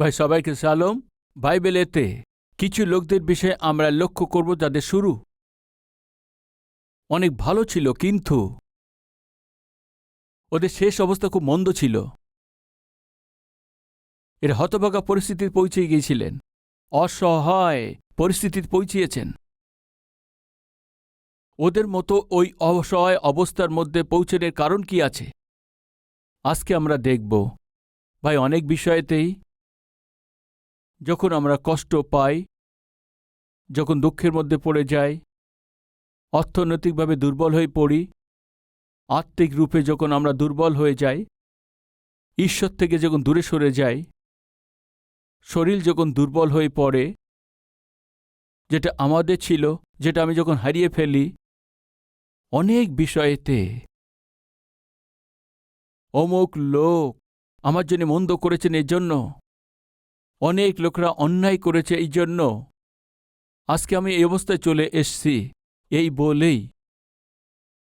ভাই, সবাইকে সালাম। বাইবেলেতে কিছু লোকদের বিষয়ে আমরা লক্ষ্য করব যাদের শুরু অনেক ভালো ছিল, কিন্তু ওদের শেষ অবস্থা খুব মন্দ ছিল। এর হতভাগা পরিস্থিতির পৌঁছে গিয়েছিলেন। অসহায় পরিস্থিতির পৌঁছিয়েছেন। ওদের মতো ওই অসহায় অবস্থার মধ্যে পৌঁছনের কারণ কি আছে? আজকে আমরা দেখব। ভাই, অনেক বিষয়েতেই যখন আমরা কষ্ট পাই, যখন দুঃখের মধ্যে পড়ে যাই, অর্থনৈতিকভাবে দুর্বল হয়ে পড়ি, আত্মিক রূপে যখন আমরা দুর্বল হয়ে যাই, ঈশ্বর থেকে যখন দূরে সরে যাই, শরীর যখন দুর্বল হয়ে পড়ে, যেটা আমাদের ছিল, যেটা আমি যখন হারিয়ে ফেলি, অনেক বিষয়েতে অমুক লোক আমার জন্য মন্দ করেছেন এর জন্য। অনেক লোকরা অন্যায় করেছে এই জন্য আজকে আমি এই অবস্থায় চলে এসছি, এই বলেই।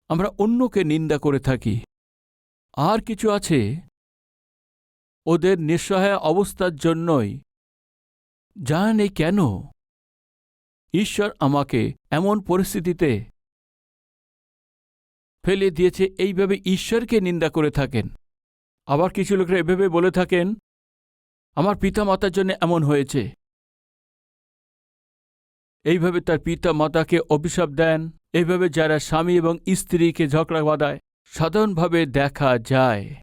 আমরা অন্যকে নিন্দা করে থাকি। আর কিছু আছে? ওদের নিঃসহায় অবস্থার জন্যই। জানে কেন? ঈশ্বর আমাকে এমন পরিস্থিতিতে ফেলে দিয়েছে, এইভাবে ঈশ্বরকে নিন্দা করে থাকেন। আবার কিছু লোকরা এভাবে বলে থাকেন আমার পিতা মাতার জন্য এমন হয়েছে। এইভাবে তার পিতা মাতাকে অভিশাপ দেন। এইভাবে যারা স্বামী এবং স্ত্রীকে ঝগড়া বাঁধায়, সাধারণভাবে দেখা যায়।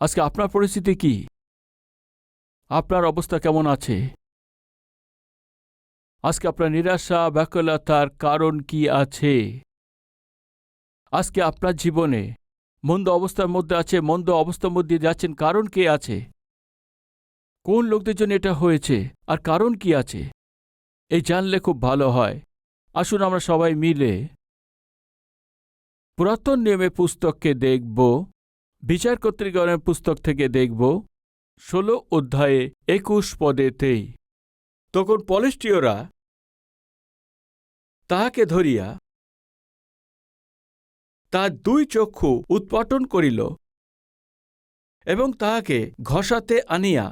আজকে আপনার পরিস্থিতি কি? আপনার অবস্থা কেমন আছে? আজকে আপনার নিরাশা, ব্যাকুলতার কারণ কি আছে? আজকে আপনার জীবনে মন্দ অবস্থার মধ্যে আছে, মন্দ অবস্থার মধ্যে যাচ্ছেন, কারণ কে আছে? কোন লোকদের জন্য এটা হয়েছে? আর কারণ কি আছে? এই জানলে খুব ভালো হয়। আসুন আমরা সবাই মিলে পুরাতন নিয়মে পুস্তককে দেখব। বিচার কর্তৃগণের পুস্তক থেকে দেখব। ষোলো অধ্যায়ে একুশ পদেতেই তখন পলেষ্টীয়রা তাহাকে ধরিয়া তার দুই চক্ষু উৎপাটন করিল এবং তাহাকে ঘষাতে আনিয়া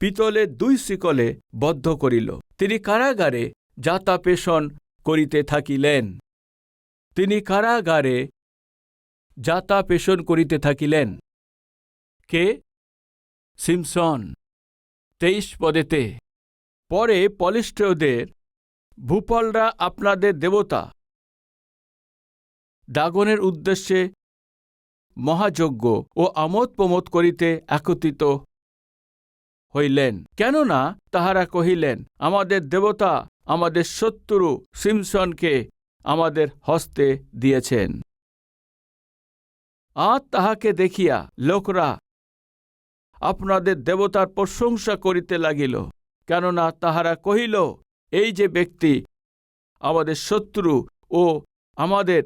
পিতলের দুই শিকলে বদ্ধ করিল। তিনি কারাগারে যাতাপেশন করিতে থাকিলেন। তিনি কারাগারে যাতাপেশন করিতে থাকিলেন। কে? সিমসন। তেইশ পদেতে। পরে পলিস্টদের ভূপালরা আপনাদের দেবতা। দাগনের উদ্দেশ্যে মহাযজ্ঞ ও আমোদ প্রমোদ করিতে একত্রিত হইলেন। কেননা তাহারা কহিলেন, আমাদের দেবতা আমাদের শত্রু সিমসনকে আমাদের হস্তে দিয়েছেন। আর তাহাকে দেখিয়া লোকরা আপনাদের দেবতার প্রশংসা করিতে লাগিল। কেননা তাহারা কহিল, এই যে ব্যক্তি আমাদের শত্রু ও আমাদের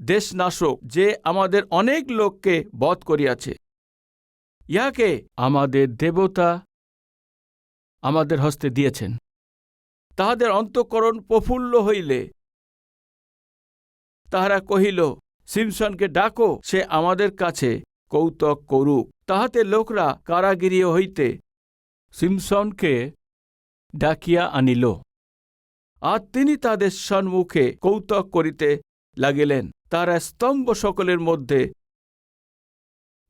দেশনাশক, যে আমাদের অনেক লোককে বধ করিয়াছে ইহাকে আমাদের দেবতা আমাদের হস্তে দিয়েছেন। তাহাদের অন্তঃকরণ প্রফুল্ল হইলে। তাহারা কহিল সিমসনকে ডাকো, সে আমাদের কাছে। কৌতক করুক। তাহাতে লোকরা কারাগিরিয় হইতে সিমসনকে ডাকিয়া আনিল। আর তিনি তাদের সন্মুখে কৌতক করিতে লাগিলেন। তারা স্তম্ভ সকলের মধ্যে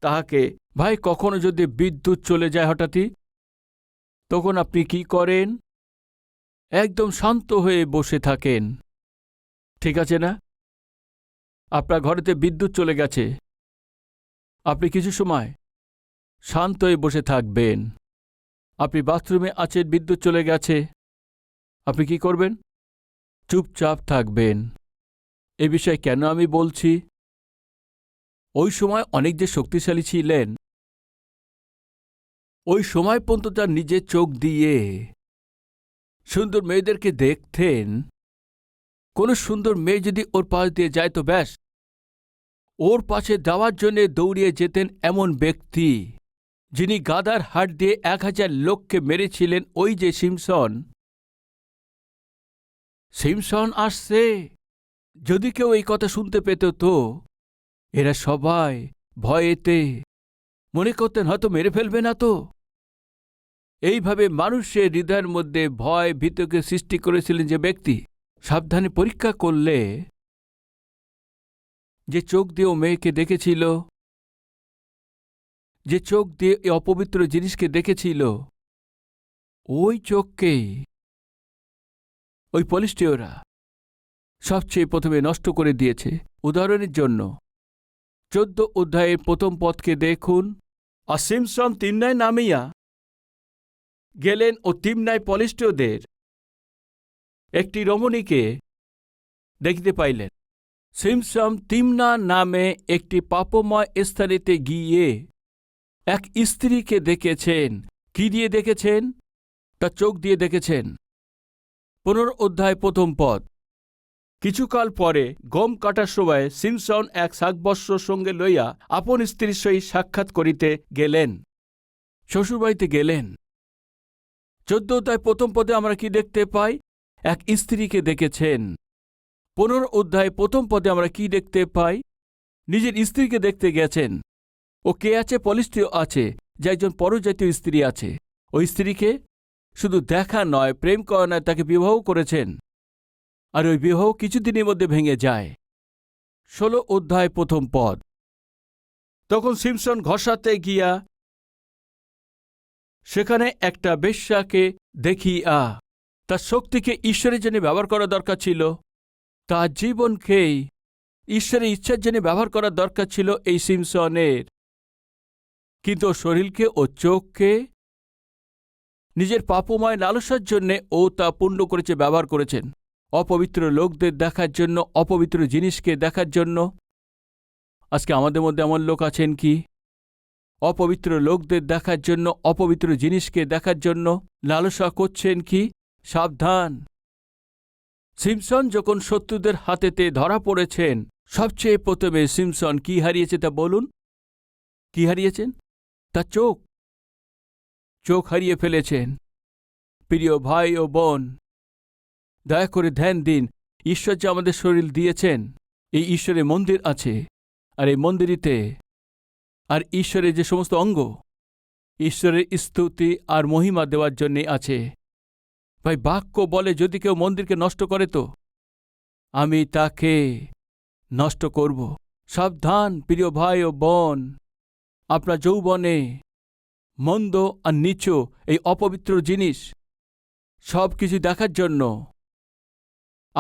তাহাকে, ভাই, কখনো যদি বিদ্যুৎ চলে যায় হঠাৎই? তখন আপনি কি করেন? একদম শান্ত হয়ে বসে থাকেন। ঠিক আছে না? আপনার ঘরেতে বিদ্যুৎ চলে গেছে। আপনি কিছু সময় শান্ত হয়ে বসে থাকবেন। আপনি বাথরুমে আছেন, বিদ্যুৎ চলে গেছে। আপনি কি করবেন? চুপচাপ থাকবেন। এ বিষয়ে কেন আমি বলছি? ওই সময় অনেক যে শক্তিশালী ছিলেন ওই সময় পর্যন্ত তার নিজের চোখ দিয়ে সুন্দর মেয়েদেরকে দেখতেন, কোনো সুন্দর মেয়ে যদি ওর পাশ দিয়ে যায় তো ব্যাস। ওর পাশে যাওয়ার জন্যে দৌড়িয়ে যেতেন এমন ব্যক্তি যিনি গাদার হাট দিয়ে এক হাজার লোককে মেরেছিলেন, ওই যে সিমসন। সিমসন আসছে। যদি কেউ এই কথা শুনতে পেত তো, এরা সবাই ভয়েতে মনে করতেন হয়তো মেরে ফেলবে না তো। এইভাবে মানুষের হৃদয়ের মধ্যে ভয়, ভীতকে সৃষ্টি করেছিলেন যে ব্যক্তি। সাবধানে পরীক্ষা করলে যে চোখ দিয়ে ও মেয়েকে দেখেছিল, যে চোখ দিয়ে এই অপবিত্র জিনিসকে দেখেছিল, ওই চোখকেই ওই পলিস্টিওরা সবচেয়ে প্রথমে নষ্ট করে দিয়েছে। উদাহরণের জন্য চোদ্দ অধ্যায়ের প্রথম পথকে দেখুন। আর সিমসন তিমনায় নামিয়া গেলেন ও তিমনায় পলিস্টিওদের একটি রমণীকে দেখিতে পাইলেন। সিমসম তিমনা নামে একটি পাপময় স্থানেতে গিয়ে এক স্ত্রীকে দেখেছেন। কি দিয়ে দেখেছেন? তা চোখ দিয়ে দেখেছেন। পনেরো অধ্যায় প্রথম পদ। কিছুকাল পরে গম কাটার সময় সিমসন এক শাকবস্ত্র সঙ্গে লইয়া আপন স্ত্রীর সহিত সাক্ষাৎ করিতে গেলেন। শ্বশুরবাড়িতে গেলেন। চোদ্দ অধ্যায় প্রথম পদে আমরা কি দেখতে পাই? এক স্ত্রীকে দেখেছেন। পনেরো অধ্যায় প্রথম পদে আমরা কি দেখতে পাই? নিজের স্ত্রীকে দেখতে গেছেন। ও কে আছে? পলিস্টিও আছে। যে একজন পরজাতীয় স্ত্রী আছে। ওই স্ত্রীকে শুধু দেখা নয়, প্রেম করা নয়, তাকে বিবাহ করেছেন। আর ওই বিবাহ কিছুদিনের মধ্যে ভেঙে যায়। ষোলো অধ্যায় প্রথম পদ। তখন সিমসন ঘষাতে গিয়া সেখানে একটা বেশ্যাকে দেখিয়া তার শক্তিকে ঈশ্বরের জন্য ব্যবহার করা দরকার ছিল। তার জীবনকেই ঈশ্বরের ইচ্ছার জন্য ব্যবহার করার দরকার ছিল এই সিমসনের। কিন্তু শরীরকে ও চোখকে নিজের পাপময় লালসার জন্যে ও তা পূর্ণ করেছে, ব্যবহার করেছেন। অপবিত্র লোকদের দেখার জন্য, অপবিত্র জিনিসকে দেখার জন্য? আজকে আমাদের মধ্যে এমন লোক আছেন কি? অপবিত্র লোকদের দেখার জন্য, অপবিত্র জিনিসকে দেখার জন্য লালসা করছেন কি? সাবধান। সিমসন যখন শত্রুদের হাতেতে ধরা পড়েছেন, সবচেয়ে প্রথমে সিমসন কি হারিয়েছে তা বলুন? কি হারিয়েছেন? তা চোখ। চোখ হারিয়ে ফেলেছেন। প্রিয় ভাই ও বোন দয়া করে ধ্যান দিন, ঈশ্বর যে আমাদের শরীর দিয়েছেন, এই ঈশ্বরের মন্দির আছে, আর এই মন্দিরিতে, আর ঈশ্বরের যে সমস্ত অঙ্গ, ঈশ্বরের স্তুতি আর মহিমা দেওয়ার জন্যে আছে। ভাই, বাক্য বলে যদি কেউ মন্দিরকে নষ্ট করে তো? আমি তাকে নষ্ট করব। সাবধান, প্রিয় ভাই ও বোন, আপনার যৌবনে মন্দ আর নিচু এই অপবিত্র জিনিস সব কিছু দেখার জন্য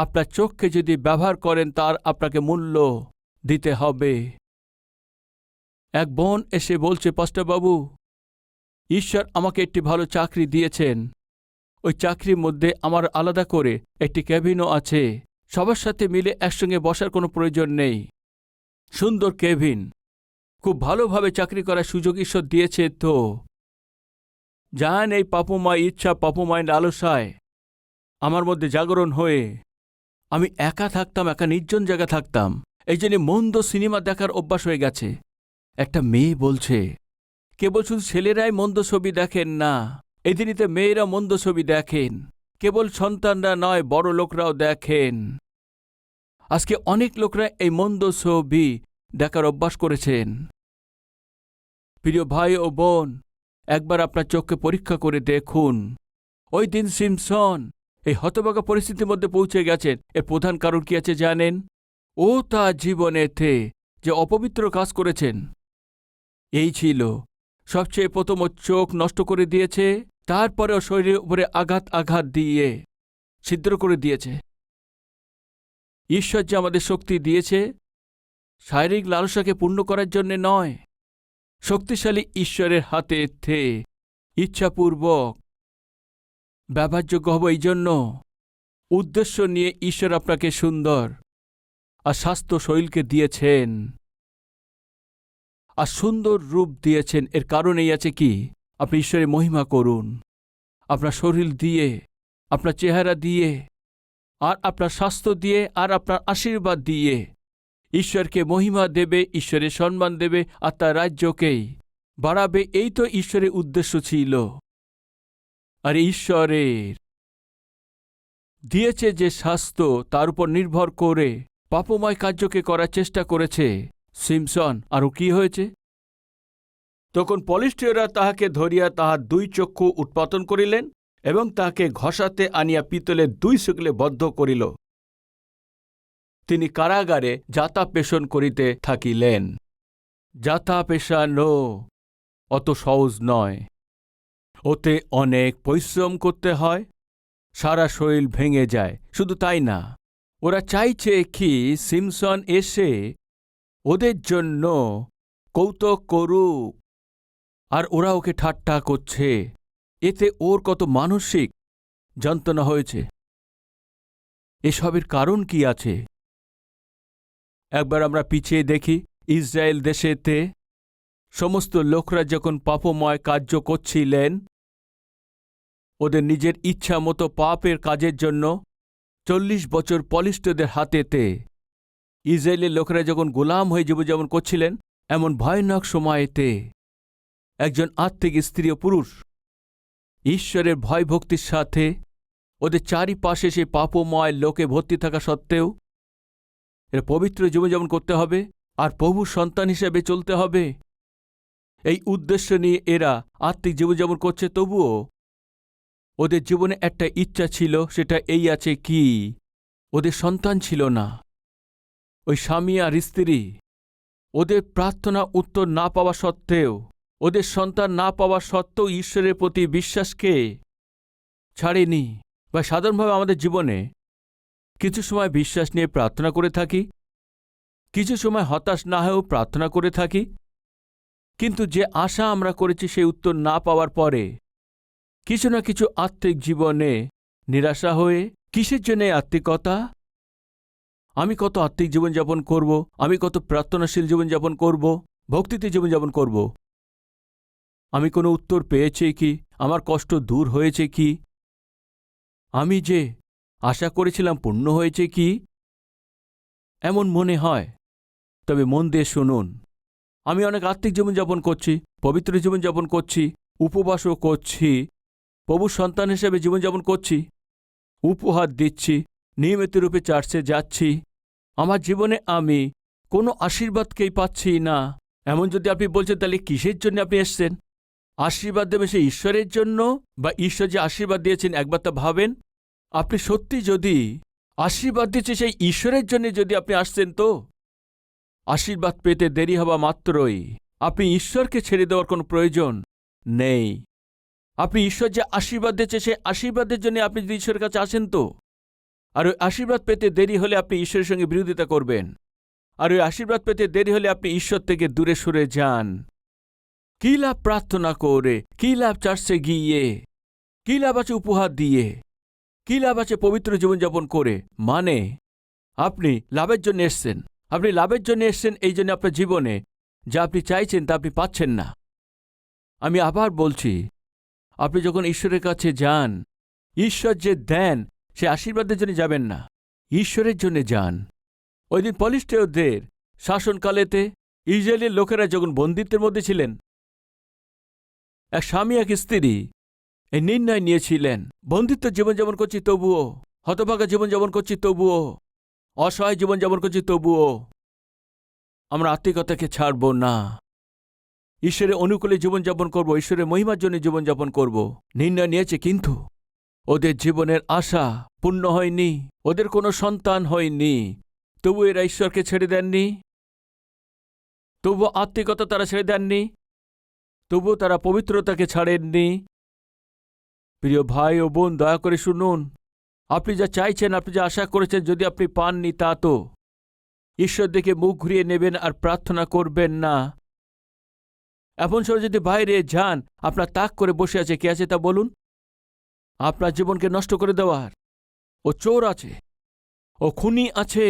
আপনার চোখকে যদি ব্যবহার করেন, তার আপনাকে মূল্য দিতে হবে। এক বোন এসে বলছে পাস্টারবাবু ঈশ্বর আমাকে একটি ভালো চাকরি দিয়েছেন। ওই চাকরির মধ্যে আমার আলাদা করে একটি ক্যাবিনও আছে। সবার সাথে মিলে একসঙ্গে বসার কোনো প্রয়োজন নেই। সুন্দর কেভিন খুব ভালোভাবে চাকরি করার সুযোগ ঈশ্বর দিয়েছে তো। যান এই পাপুমায় ইচ্ছা পাপুমায় লালসায়। আমার মধ্যে জাগরণ হয়ে আমি একা থাকতাম, একা নির্জন জায়গা থাকতাম। এই জন্য মন্দ সিনেমা দেখার অভ্যাস হয়ে গেছে। একটা মেয়ে বলছে, কেবল শুধু ছেলেরাই মন্দ ছবি দেখেন না এদিনিতে মেয়েরা মন্দ ছবি দেখেন। কেবল সন্তানরা নয়, বড় লোকরাও দেখেন। আজকে অনেক লোকরা এই মন্দ ছবি দেখার অভ্যাস করেছেন। প্রিয় ভাই ও বোন, একবার আপনার চোখকে পরীক্ষা করে দেখুন। ওই দিন সিমসন এই হতবাগা পরিস্থিতির মধ্যে পৌঁছে গেছেন। এর প্রধান কারণ কি আছে জানেন? ও তার জীবনেতে যে অপবিত্র কাজ করেছেন। এই ছিল। সবচেয়ে প্রথম চোখ নষ্ট করে দিয়েছে তারপরে ও শরীরের উপরে আঘাত আঘাত দিয়ে ছিদ্র করে দিয়েছে। ঈশ্বর যে আমাদের শক্তি দিয়েছে, শারীরিক লালসাকে পূর্ণ করার জন্যে নয়। শক্তিশালী ঈশ্বরের হাতে থে, ইচ্ছাপূর্বক ব্যবহারযোগ্য হব এই জন্য উদ্দেশ্য নিয়ে ঈশ্বর আপনাকে সুন্দর আর স্বাস্থ্য শৈলকে দিয়েছেন। আর সুন্দর রূপ দিয়েছেন, এর কারণ এই আছে কি? আপনি ঈশ্বরের মহিমা করুন। আপনার শরীর দিয়ে, আপনার চেহারা দিয়ে, আর আপনার স্বাস্থ্য দিয়ে, আর আপনার আশীর্বাদ দিয়ে। ঈশ্বরকে মহিমা দেবে, ঈশ্বরের সম্মান দেবে, আর তার রাজ্যকেই বাড়াবে, এই তো ঈশ্বরের উদ্দেশ্য ছিল। আর ঈশ্বরের। দিয়েছে যে স্বাস্থ্য তার উপর নির্ভর করে পাপময় কার্যকে করার চেষ্টা করেছে সিমসন। আরও কি হয়েছে? তখন পলিস্টীয়রা তাহাকে ধরিয়া তাহার দুই চক্ষু উৎপাদন করিলেন এবং তাহাকে ঘষাতে আনিয়া পিতলের দুই শুকলে বদ্ধ করিল। তিনি কারাগারে যাতা পেশন করিতে থাকিলেন। যাতা পেশানো অত সহজ নয়। ওতে অনেক পরিশ্রম করতে হয়। সারা শরীর ভেঙে যায়। শুধু তাই না, ওরা চাইছে কি সিমসন এসে ওদের জন্য কৌতুক করুক। আর ওরা ওকে ঠাট্টা করছে। এতে ওর কত মানসিক যন্ত্রণা হয়েছে। এসবের কারণ কি আছে? একবার আমরা পিছিয়ে দেখি ইসরায়েল দেশেতে। সমস্ত লোকরা যখন পাপময় কার্য করছিলেন ওদের নিজের ইচ্ছা মতো পাপের কাজের জন্য চল্লিশ বছর পলিষ্টদের হাতেতে ইসরায়েলের লোকেরা যখন গোলাম হয়ে জীবনযাপন করছিলেন, এমন ভয়ানক সময়েতে একজন আত্মিক স্ত্রী ও পুরুষ। ঈশ্বরের ভয় ভক্তির সাথে ওদের চারিপাশে সেই পাপময় লোকে ভর্তি থাকা সত্ত্বেও এর পবিত্র জীবনযাপন করতে হবে আর প্রভু সন্তান হিসেবে চলতে হবে। এই উদ্দেশ্য নিয়ে এরা আত্মিক জীবনযাপন করছে, তবুও ওদের জীবনে একটা ইচ্ছা ছিল, সেটা এই আছে কি? ওদের সন্তান ছিল না। ওই স্বামী আর স্ত্রী। ওদের প্রার্থনা উত্তর না পাওয়া সত্ত্বেও, ওদের সন্তান না পাওয়া সত্ত্বেও ঈশ্বরের প্রতি বিশ্বাসকে ছাড়েনি। বা সাধারণভাবে আমাদের জীবনে কিছু সময় বিশ্বাস নিয়ে প্রার্থনা করে থাকি, কিছু সময় হতাশ না হয়েও প্রার্থনা করে থাকি, কিন্তু যে আশা আমরা করেছি, সেই উত্তর না পাওয়ার পরে কিছু না কিছু আত্মিক জীবনে নিরাশা হয়ে কিসের জন্য আত্মিকতা? আমি কত আত্মিক জীবনযাপন করব? আমি কত প্রার্থনাশীল জীবনযাপন করব? ভক্তিতে জীবনযাপন করব? আমি কোনো উত্তর পেয়েছি কি? আমার কষ্ট দূর হয়েছে কি? আমি যে আশা করেছিলাম পূর্ণ হয়েছে কি? এমন মনে হয়। তবে মন দিয়ে শুনুন। আমি অনেক আত্মিক জীবনযাপন করছি, পবিত্র জীবনযাপন করছি, উপবাসও করছি প্রভু সন্তান হিসেবে জীবনযাপন করছি, উপহার দিচ্ছি, নিয়মিত রূপে চার্চে যাচ্ছি। আমার জীবনে আমি কোনো আশীর্বাদকেই পাচ্ছি না। এমন যদি আপনি বলছেন, তাহলে কিসের জন্য আপনি এসছেন? আশীর্বাদ দেবে সে ঈশ্বরের জন্য বা ঈশ্বর যে আশীর্বাদ দিয়েছেন, একবার তা ভাবেন। আপনি সত্যি যদি আশীর্বাদ দিচ্ছে সেই ঈশ্বরের জন্য যদি আপনি আসছেন তো? আশীর্বাদ পেতে দেরি হওয়া মাত্রই। আপনি ঈশ্বরকে ছেড়ে দেওয়ার কোনো প্রয়োজন নেই। আপনি ঈশ্বর যে আশীর্বাদ দিচ্ছে সেই আশীর্বাদের জন্য আপনি যদি ঈশ্বরের কাছে আসেন তো? আর ওই আশীর্বাদ পেতে দেরি হলে আপনি ঈশ্বরের সঙ্গে বিরোধিতা করবেন। আর ওই আশীর্বাদ পেতে দেরি হলে আপনি ঈশ্বর থেকে দূরে সরে যান। কী লাভ প্রার্থনা করে? কী লাভ চার্চে গিয়ে? কী লাভ আছে উপহার দিয়ে? কী লাভ আছে পবিত্র জীবনযাপন করে? মানে আপনি লাভের জন্য এসছেন। আপনি লাভের জন্য এসছেন এই জন্য আপনার জীবনে। যা আপনি চাইছেন তা আপনি পাচ্ছেন না। আমি আবার বলছি আপনি যখন ঈশ্বরের কাছে যান, ঈশ্বর যে দেন, সে আশীর্বাদের জন্য যাবেন না। ঈশ্বরের জন্য যান। ওই দিন পলিস্টেয়দের শাসনকালেতে ইসরায়েলের লোকেরা যখন বন্দিত্বের মধ্যে ছিলেন, এক স্বামী, এক স্ত্রী এই নির্ণয় নিয়েছিলেন, বন্দিত্ব জীবনযাপন করছি তবুও, হতভাগা জীবনযাপন করছি তবুও, অসহায় জীবনযাপন করছি তবুও, আমরা আত্মিকতাকে ছাড়ব না। ঈশ্বরের অনুকূলে জীবনযাপন করব, ঈশ্বরের মহিমার জন্য জীবনযাপন করব। নির্ণয় নিয়েছে কিন্তু ওদের জীবনের আশা পূর্ণ হয়নি, ওদের কোনো সন্তান হয়নি। তবু এরা ঈশ্বরকে ছেড়ে দেননি। তবু আত্মিকতা তারা ছেড়ে দেননি। তবু তারা পবিত্রতাকে ছাড়েননি। প্রিয় ভাই ও বোন, দয়া করে শুনুন। আপনি যা চাইছেন, আপনি যা আশা করেছেন, যদি আপনি পাননি তা তো ঈশ্বর দেখে মুখ ঘুরিয়ে নেবেন আর প্রার্থনা করবেন না। এমন সময় যদি বাইরে যান, আপনার তাক করে বসে আছে, কে আছে তা বলুন? আপনার জীবনকে নষ্ট করে দেওয়ার ও চোর আছে, ও খুনি আছে,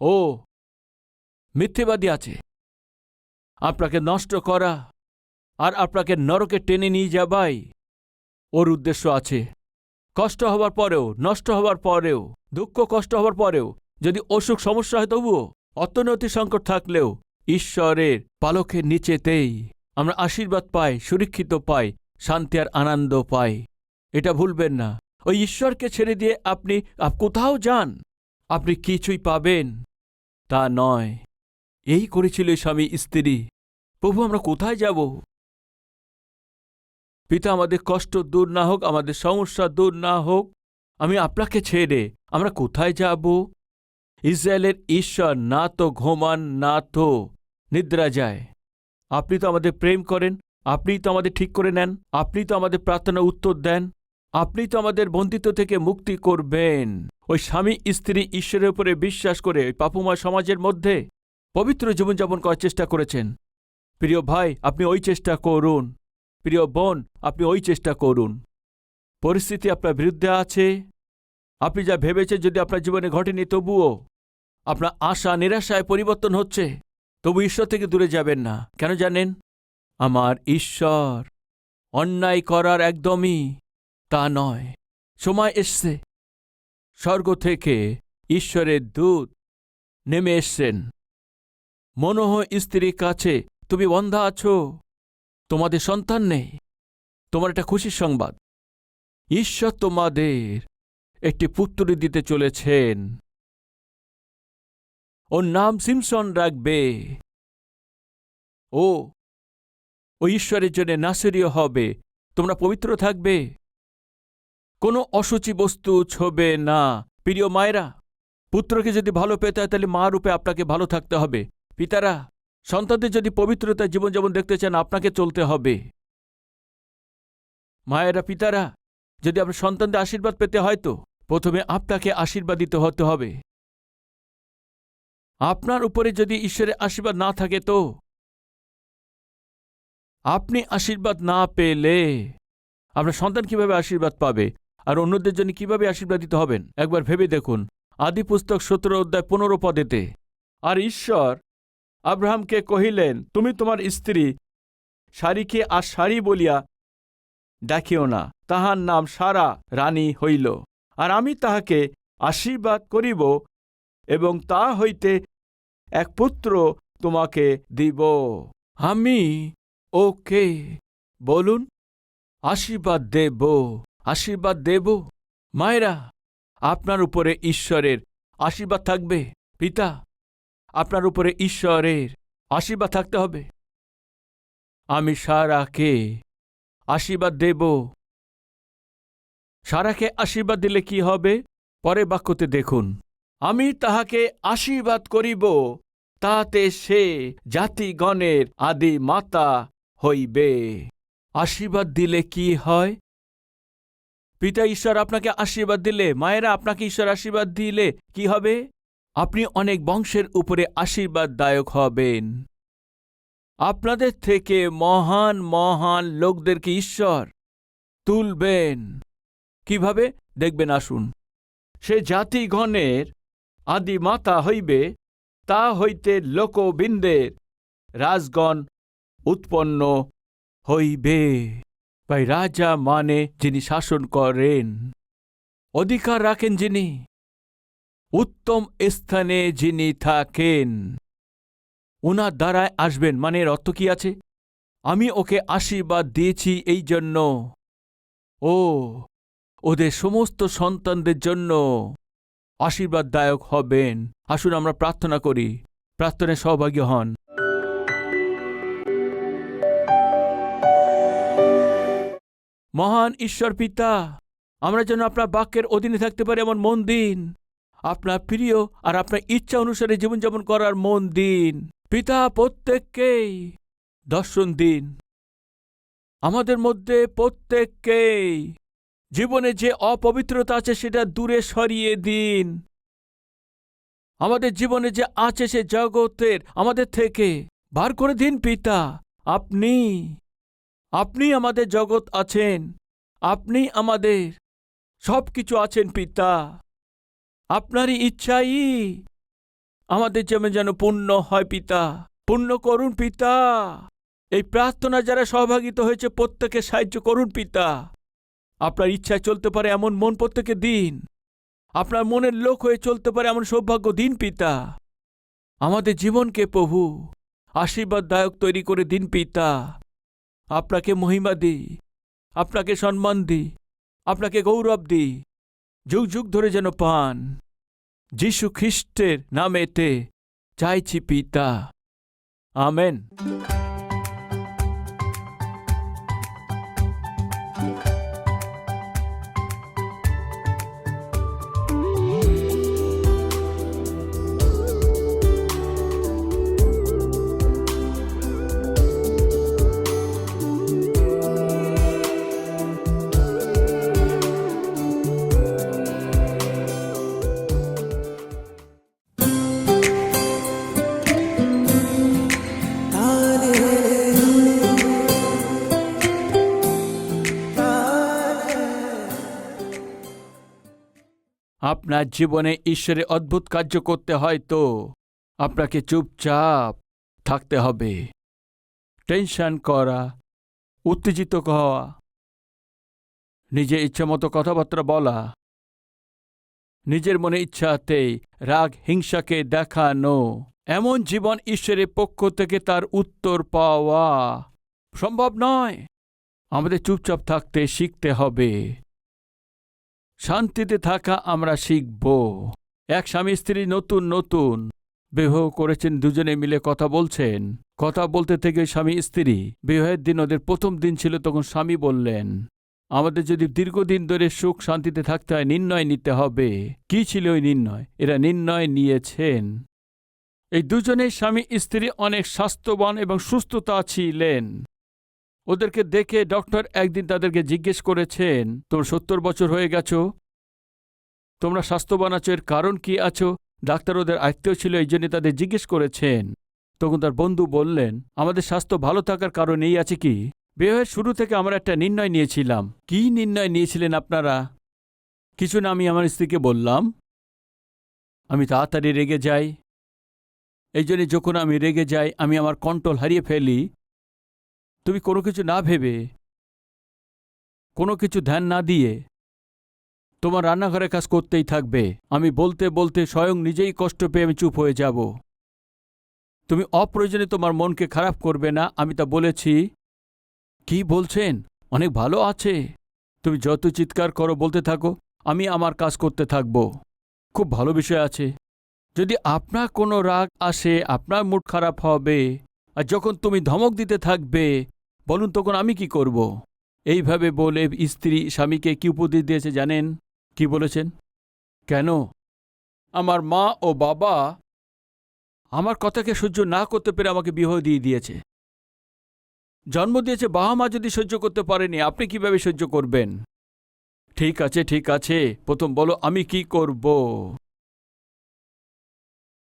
ও মিথ্যেবাদী আছে। আপনাকে নষ্ট করা আর আপনাকে নরকে টেনে নিয়ে যাবাই। ওর উদ্দেশ্য আছে, কষ্ট হবার পরেও, নষ্ট হবার পরেও, দুঃখ কষ্ট হবার পরেও, যদি অসুখ সমস্যা হয় তবুও, অর্থনৈতিক সংকট থাকলেও ঈশ্বরের পালকের নিচেতেই। আমরা আশীর্বাদ পাই, সুরক্ষিত পাই, শান্তি আর আনন্দ পাই। এটা ভুলবেন না। ওই ঈশ্বরকে ছেড়ে দিয়ে আপনি আপ- কোথাও যান। আপনি কিছুই পাবেন। তা নয়। এই করেছিল স্বামী স্ত্রী। প্রভু, আমরা কোথায় যাব? পিতা, আমাদের কষ্ট দূর না হোক, আমাদের সমস্যা দূর না হোক, আমি আপনাকে ছেড়ে আমরা কোথায় যাব? ইসরায়েলের ঈশ্বর না তো ঘোমান, না তো নিদ্রা যায়। আপনি তো আমাদের প্রেম করেন আপনিই তো আমাদের ঠিক করে নেন, আপনি তো আমাদের প্রার্থনা উত্তর দেন, আপনি তো আমাদের বন্দিত্ব থেকে মুক্তি করবেন। ওই স্বামী স্ত্রী ঈশ্বরের উপরে বিশ্বাস করে ওই পাপুময় সমাজের মধ্যে পবিত্র জীবনযাপন করার চেষ্টা করেছেন। প্রিয় ভাই, আপনি ওই চেষ্টা করুন। প্রিয় বোন, আপনি ওই চেষ্টা করুন। পরিস্থিতি আপনার বিরুদ্ধে আছে। আপনি যা ভেবেছেন যদি আপনার জীবনে ঘটেনি, তবুও আপনার আশা নিরাশায় পরিবর্তন হচ্ছে। তবু ঈশ্বর থেকে দূরে যাবেন না। কেন জানেন? আমার ঈশ্বর অন্যায় করার একদমই তা নয়। সময় এসছে। স্বর্গ থেকে ঈশ্বরের দূত নেমে এসছেন। মনোহ স্ত্রীর কাছে, তুমি বন্ধা আছো? তোমাদের সন্তান নেই। তোমার একটা খুশির সংবাদ। ঈশ্বর তোমাদের একটি পুত্র দিতে চলেছেন। ওর নাম সিমসন রাখবে। ও ও ঈশ্বরের জন্য নাসরীয় হবে। তোমরা পবিত্র থাকবে। কোনো অসুচি বস্তু ছবে না। প্রিয় মায়েরা, পুত্রকে যদি ভালো পেতে হয়, তাহলে মা রূপে আপনাকে ভালো থাকতে হবে। পিতারা, সন্তানদের যদি পবিত্রতা জীবনযাপন দেখতে চান, আপনাকে চলতে হবে। মায়েরা, পিতারা, যদি আপনার সন্তানদের আশীর্বাদ পেতে হয় তো, প্রথমে আপনাকে আশীর্বাদিত হতে হবে। আপনার উপরে যদি ঈশ্বরের আশীর্বাদ না থাকে তো? আপনি আশীর্বাদ না পেলে আপনার সন্তান কীভাবে আশীর্বাদ পাবে? আর অন্যদের জন্য কীভাবে আশীর্বাদিত হবেন? একবার ভেবে দেখুন। আদি পুস্তক সতেরো অধ্যায় পনেরো পদেতে, আর ঈশ্বর আব্রাহামকে কহিলেন, তুমি তোমার স্ত্রী সারিকে আর সারি বলিয়া ডাকিও না। তাহার নাম সারা রানী হইল। আর আমি তাহাকে আশীর্বাদ করিব এবং তা হইতে এক পুত্র তোমাকে দিব। আমি ওকে, বলুন, আশীর্বাদ দেব আশীর্বাদ দেব। মায়েরা, আপনার উপরে ঈশ্বরের আশীর্বাদ থাকবে, পিতা, আপনার উপরে ঈশ্বরের আশীর্বাদ থাকতে হবে। আমি সারাকে আশীর্বাদ দেব। সারাকে আশীর্বাদ দিলে কি হবে? পরে বাক্যতে দেখুন। আমি তাহাকে আশীর্বাদ করিব তাতে সে জাতিগণের আদি মাতা হইবে। আশীর্বাদ দিলে কি হয়? পিতা ঈশ্বর আপনাকে আশীর্বাদ দিলে, মায়েরা আপনাকে ঈশ্বর আশীর্বাদ দিলে কি হবে? আপনি অনেক বংশের উপরে আশীর্বাদদায়ক হবেন। আপনাদের থেকে মহান মহান লোকদেরকে ঈশ্বর তুলবেন। কীভাবে? দেখবেন, আসুন। সে জাতিগণের আদি মাতা হইবে, তা হইতে লোকবিন্দের রাজগণ উৎপন্ন হইবে। ভাই, রাজা মানে যিনি শাসন করেন, অধিকার রাখেন যিনি, উত্তম স্থানে যিনি থাকেন। উনার দ্বারায় আসবেন মানে অর্থ কি আছে? আমি ওকে আশীর্বাদ দিয়েছি এই জন্য। ও, ওদের সমস্ত সন্তানদের জন্য। আশীর্বাদদায়ক হবেন। আসুন আমরা প্রার্থনা করি। প্রার্থনায় সহভাগী হন। মহান ঈশ্বর পিতা, আমরা যেন আপনার বাক্যের অধীনে থাকতে পারি এমন মন দিন। আপনার প্রিয় আর আপনার ইচ্ছা অনুসারে জীবনযাপন করার মন দিন। পিতা প্রত্যেককেই দর্শন দিন। আমাদের মধ্যে প্রত্যেককেই জীবনে যে অপবিত্রতা আছে সেটা দূরে সরিয়ে দিন। আমাদের জীবনে যে আছে সে জগতের, আমাদের থেকে। বার করে দিন পিতা, আপনি আপনি আমাদের জগৎ আছেন, আপনি আমাদের সব কিছু আছেন পিতা। আপনারই ইচ্ছাই আমাদের যেমন যেন পূর্ণ হয় পিতা। পূর্ণ করুন পিতা। এই প্রার্থনা যারা সহভাগিত হয়েছে, প্রত্যেকে সাহায্য করুন পিতা। আপনার ইচ্ছায় চলতে পারে এমন মন প্রত্যেকে দিন। আপনার মনের লোক হয়ে চলতে পারে এমন সৌভাগ্য দিন পিতা। আমাদের জীবনকে প্রভু, আশীর্বাদদায়ক তৈরি করে দিন পিতা। আপনাকে মহিমা দিই আপনাকে সম্মান দিই আপনাকে গৌরব দিই যুগ যুগ ধরে যেন পান। যীশু খ্রিস্টের নামেতে চাইছি পিতা। আমেন। আপনার জীবনে ঈশ্বরের অদ্ভুত কার্য করতে হয় তো আপনাকে চুপচাপ থাকতে হবে। টেনশন করা, উত্তেজিত হওয়া নিজে ইচ্ছা মতো কথাবার্তা বলা, নিজের মনে ইচ্ছাতেই রাগ, হিংসাকে দেখানো, এমন জীবন ঈশ্বরের পক্ষ থেকে তার উত্তর পাওয়া সম্ভব নয়। আমাদের চুপচাপ থাকতে শিখতে হবে। শান্তিতে থাকা আমরা শিখব। এক স্বামী স্ত্রী নতুন নতুন। বিবাহ করেছেন দুজনে মিলে কথা বলছেন। কথা বলতে থেকে স্বামী স্ত্রী বিবাহের দিন ওদের প্রথম দিন ছিল তখন স্বামী বললেন, আমাদের যদি দীর্ঘদিন ধরে সুখ শান্তিতে থাকতে হয়, নির্ণয় নিতে হবে। কি ছিল ওই নির্ণয়? এরা নির্ণয় নিয়েছেন। এই দুজনেই স্বামী স্ত্রী অনেক স্বাস্থ্যবান এবং সুস্থতা ছিলেন। ওদেরকে দেখে ডক্টর একদিন তাদেরকে জিজ্ঞেস করেছেন, তোমরা সত্তর বছর হয়ে গেছো? তোমরা স্বাস্থ্যবান আছো? এর কারণ কি আছো? ডাক্তার ওদের আয়ত্তেও ছিল, এই জন্য তাদের জিজ্ঞেস করেছেন। তখন তার বন্ধু বললেন, আমাদের স্বাস্থ্য ভালো থাকার কারণ এই আছে কি? বিবাহের শুরু থেকে আমরা একটা নির্ণয় নিয়েছিলাম। কি নির্ণয় নিয়েছিলেন আপনারা? কিছু না, আমি আমার স্ত্রীকে বললাম, আমি তাড়াতাড়ি রেগে যাই। এই জন্য যখন আমি রেগে যাই, আমি আমার কন্ট্রোল হারিয়ে ফেলি। তুমি কোনো কিছু না ভেবে, কোনো কিছু ধ্যান না দিয়ে তোমার রান্নাঘরে কাজ করতেই থাকবে। আমি বলতে বলতে স্বয়ং নিজেই কষ্ট পেয়ে আমি চুপ হয়ে যাব। তুমি অপ্রয়োজনে তোমার মনকে খারাপ করবে না, আমি তা বলেছি। কি বলছেন? অনেক ভালো আছে। তুমি যত চিৎকার করো, বলতে থাকো, আমি আমার কাজ করতে থাকব। খুব ভালো বিষয় আছে। যদি আপনার কোনো রাগ আসে, আপনার মুড খারাপ হবে। আর যখন তুমি ধমক দিতে থাকবে বলুন তখন আমি কি করব? এইভাবে বলে স্ত্রী স্বামীকে কি উপদেশ দিয়েছে জানেন? কি বলেছেন? কেন? আমার মা ও বাবা আমার কথাকে সহ্য না করতে পেরে আমাকে বিবাহ দিয়ে দিয়েছে। জন্ম দিয়েছে বাবা মা যদি সহ্য করতে পারেনি, আপনি কীভাবে সহ্য করবেন? ঠিক আছে ঠিক আছে, প্রথম বলো আমি কি করব?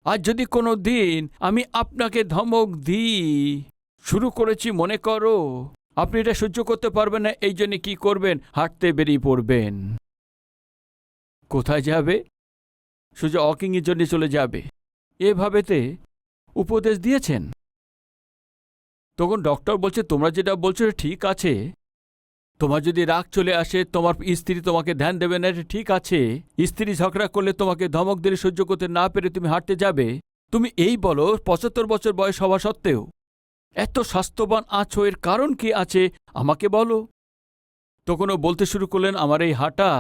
আজ যদি কোনো দিন আমি আপনাকে ধমক দিই শুরু করেছি, মনে করো। আপনি এটা সহ্য করতে পারবেন না, এই জন্য কি করবেন? হাঁটতে বেরিয়ে পড়বেন। কোথায় যাবে? সোজা ওয়াকিংয়ের জন্য চলে যাবে। এভাবেতে উপদেশ দিয়েছেন। তখন ডক্টর বলছে, তোমরা যেটা বলছো ঠিক আছে। তোমার যদি রাগ চলে আসে, তোমার স্ত্রী তোমাকে ধ্যান দেবে না, এটা ঠিক আছে। স্ত্রী ঝগড়া করলে তোমাকে ধমক দিলে সহ্য করতে না পেরে তুমি হাঁটতে যাবে। তুমি এই বলো, পঁচাত্তর বছর বয়স হওয়া সত্ত্বেও এত স্বাস্থ্যবান আছো, এর কারণ কি আছে? আমাকে বলো। তখনও বলতে শুরু করলেন, আমার এই হাঁটা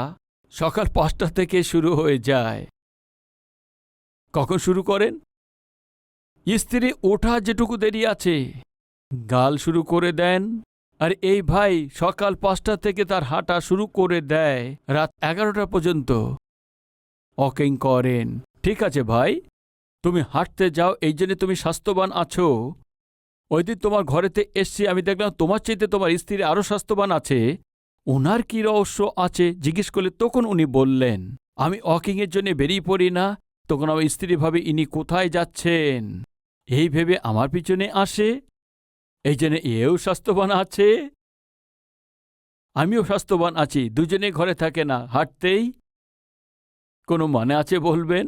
সকাল পাঁচটা থেকে শুরু হয়ে যায়। কখন শুরু করেন? স্ত্রী, ওঠা যেটুকু দেরি আছে, গাল শুরু করে দেন, আর এই ভাই সকাল পাঁচটা থেকে তার হাঁটা শুরু করে দেয়, রাত এগারোটা পর্যন্ত। অকিং করেন, ঠিক আছে ভাই, তুমি হাঁটতে যাও, এই জন্য তুমি স্বাস্থ্যবান আছো। ওই দিন তোমার ঘরেতে এসছি, আমি দেখলাম তোমার চাইতে তোমার স্ত্রী আরও স্বাস্থ্যবান আছে। ওনার কি রহস্য আছে? জিজ্ঞেস করলে তখন উনি বললেন, আমি ওয়াকিংয়ের জন্য বেরিয়ে পড়ি না, তখন আমার স্ত্রী ভাবে ইনি কোথায় যাচ্ছেন? এই ভেবে আমার পিছনে আসে। এই জন্য এও স্বাস্থ্যবান আছে। আমিও স্বাস্থ্যবান আছি দুজনে ঘরে থাকে না, হাঁটতেই কোনো মানে আছে বলবেন?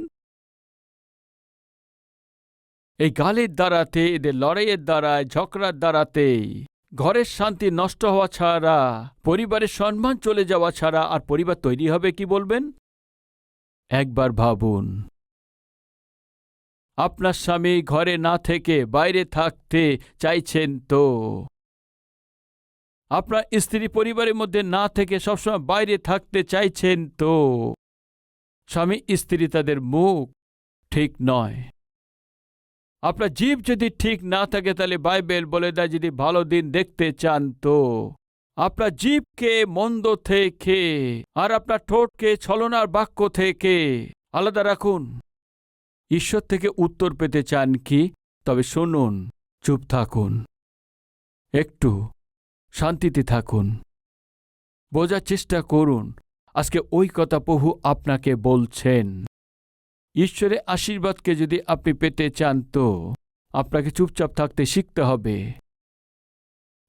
এই গালের দ্বারাতে, এদের লড়াইয়ের দ্বারায়, ঝগড়ার দ্বারাতেই ঘরের শান্তি নষ্ট হওয়া ছাড়া, পরিবারের সম্মান চলে যাওয়া ছাড়া আর পরিবার তৈরি হবে কি বলবেন? একবার ভাবুন। আপনার স্বামী ঘরে না থেকে বাইরে থাকতে চাইছেন তো? আপনার স্ত্রী পরিবারের মধ্যে না থেকে সবসময় বাইরে থাকতে চাইছেন তো? স্বামী, স্ত্রী তাদের মুখ ঠিক নয়। আপনার জীব যদি ঠিক না থাকে, তাহলে বাইবেল বলে দেয়, যদি ভালো দিন দেখতে চান তো। আপনার জীবকে মন্দ থেকে আর আপনার ঠোঁটকে ছলনার বাক্য থেকে আলাদা রাখুন। ঈশ্বর থেকে উত্তর পেতে চান কি? তবে শুনুন, চুপ থাকুন, একটু শান্তিতে থাকুন। বোঝার চেষ্টা করুন, আজকে ওই কথা প্রভু আপনাকে বলছেন। ঈশ্বরের আশীর্বাদকে যদি আপনি পেতে চান তো আপনাকে চুপচাপ থাকতে শিখতে হবে।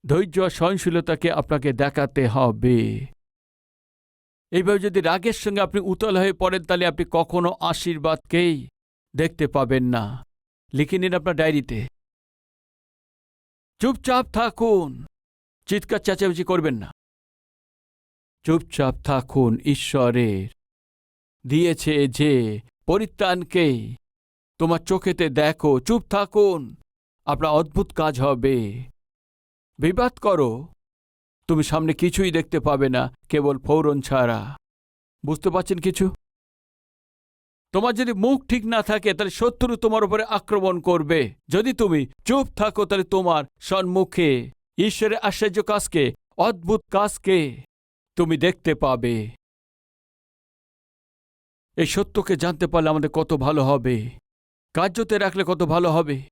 ধৈর্য সহনশীলতাকে আপনাকে দেখাতে হবে। এইভাবে যদি রাগের সঙ্গে আপনি উতল হয়ে পড়েন, তাহলে আপনি কখনো আশীর্বাদকেই দেখতে পাবেন না। লিখে নিন আপনার ডায়েরিতে। চুপচাপ থাকুন। চিৎকার চেঁচামেচি করবেন না। চুপচাপ থাকুন, ঈশ্বরের। দিয়েছে যে পরিত্রাণকে তোমার চোখেতে দেখো, চুপ থাকুন। আপনার অদ্ভুত কাজ হবে। বিবাদ করো। তুমি সামনে কিছুই দেখতে পাবে না, কেবল ফৌরন ছাড়া। বুঝতে পারছেন কিছু? তোমার যদি মুখ ঠিক না থাকে, তাহলে শত্রু তোমার উপরে আক্রমণ করবে। যদি তুমি চুপ থাকো, তাহলে তোমার সম্মুখে, ঈশ্বরের আশ্চর্য কাজকে, অদ্ভুত কাজকে, তুমি দেখতে পাবে। এই সত্যকে জানতে পারলে আমাদের কত ভালো হবে। কার্যতে রাখলে কত ভালো হবে।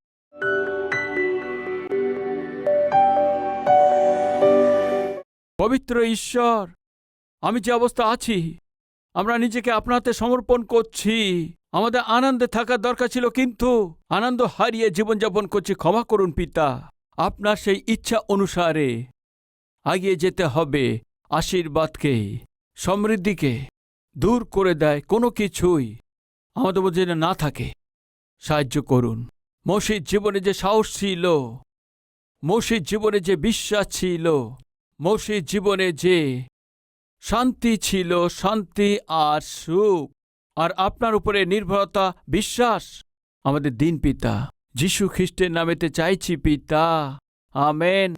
পবিত্র ঈশ্বর, আমি যে অবস্থা আছি, আমরা নিজেকে আপনার হাতে সমর্পণ করছি। আমাদের আনন্দে থাকার দরকার ছিল কিন্তু আনন্দ হারিয়ে জীবনযাপন করছি। ক্ষমা করুন পিতা, আপনার সেই ইচ্ছা অনুসারে। আগিয়ে যেতে হবে আশীর্বাদকে, সমৃদ্ধিকে। দূর করে দেয় কোনো কিছুই। আমাদের মধ্যে যেন না থাকে। সাহায্য করুন। মসির জীবনে যে সাহস ছিল, মসির জীবনে যে বিশ্বাস ছিল, মসির জীবনে যে শান্তি ছিল, শান্তি আর সুখ, আর আপনার উপরে নির্ভরতা, বিশ্বাস, আমাদের দিন পিতা। যিশু খ্রিস্টের নামেতে চাইছি পিতা। আমেন।